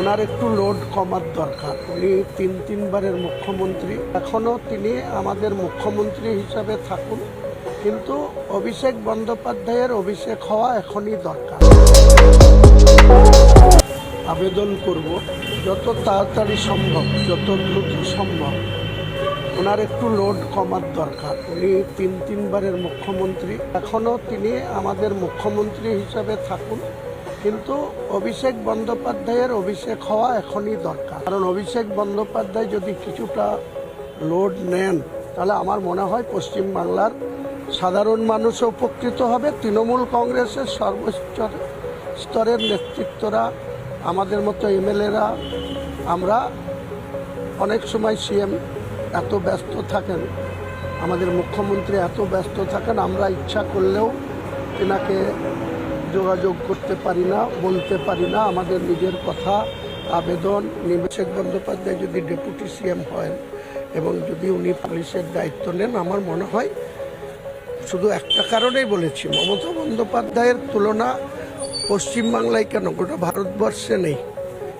ওনার একটু লোড কমার দরকার। উনি তিন, তিনবারের মুখ্যমন্ত্রী। এখনও তিনি আমাদের মুখ্যমন্ত্রী হিসাবে থাকুন, কিন্তু অভিষেক বন্দ্যোপাধ্যায়ের অভিষেক হওয়া এখনই দরকার। আবেদন করব, যত তাড়াতাড়ি সম্ভব, যত দ্রুত সম্ভব। ওনার একটু লোড কমার দরকার। উনি তিন, তিনবারের মুখ্যমন্ত্রী। এখনও তিনি আমাদের মুখ্যমন্ত্রী হিসাবে থাকুন কিন্তু অভিষেক বন্দ্যোপাধ্যায়ের অভিষেক হওয়া এখনই দরকার। কারণ অভিষেক বন্দ্যোপাধ্যায় যদি কিছুটা লোড নেন, তাহলে আমার মনে হয় পশ্চিম বাংলার সাধারণ মানুষও উপকৃত হবে। তৃণমূল কংগ্রেসের সর্বোচ্চ স্তরের নেতৃত্বরা, আমাদের মতো এমএলএরা, আমরা অনেক সময় সিএম এত ব্যস্ত থাকেন, আমাদের মুখ্যমন্ত্রী এত ব্যস্ত থাকেন, আমরা ইচ্ছা করলেও তেনাকে যোগাযোগ করতে পারি না, বলতে পারি না, আমাদের নিজের কথা, আবেদন, নিবেশক বন্দ্যোপাধ্যায় যদি ডেপুটি সিএম হয় এবং যদি উনি পুলিশের দায়িত্ব নেন, আমার মনে হয় শুধু একটা কারণেই বলেছি, মমতা বন্দ্যোপাধ্যায়ের তুলনা পশ্চিমবাংলায় কেন? গোটা ভারতবর্ষে নেই।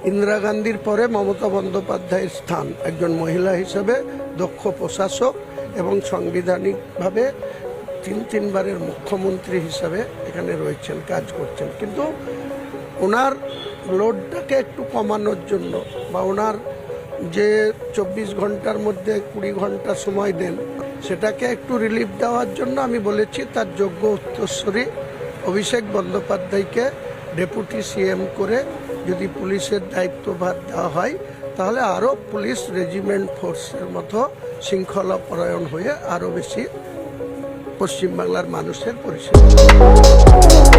ইন্দিরা গান্ধীর পরে মমতা বন্দ্যোপাধ্যায়ের স্থান, একজন মহিলা হিসেবে দক্ষ প্রশাসক এবং সাংবিধানিকভাবে তিন তিনবারের মুখ্যমন্ত্রী হিসাবে এখানে রয়েছেন, কাজ করছেন। কিন্তু ওনার লোডটাকে একটু কমানোর জন্য বা ওনার যে চব্বিশ ঘণ্টার মধ্যে কুড়ি ঘণ্টা সময় দেন, সেটাকে একটু রিলিফ দেওয়ার জন্য আমি বলেছি, তার যোগ্য উত্তরস্বরী অভিষেক বন্দ্যোপাধ্যায়কে ডেপুটি সিএম করে যদি পুলিশের দায়িত্বভার দেওয়া হয়, তাহলে আরও পুলিশ রেজিমেন্ট ফোর্সের মতো শৃঙ্খলা পরায়ণ হয়ে আরও বেশি পশ্চিমবাংলার মানুষের পরিষেবা।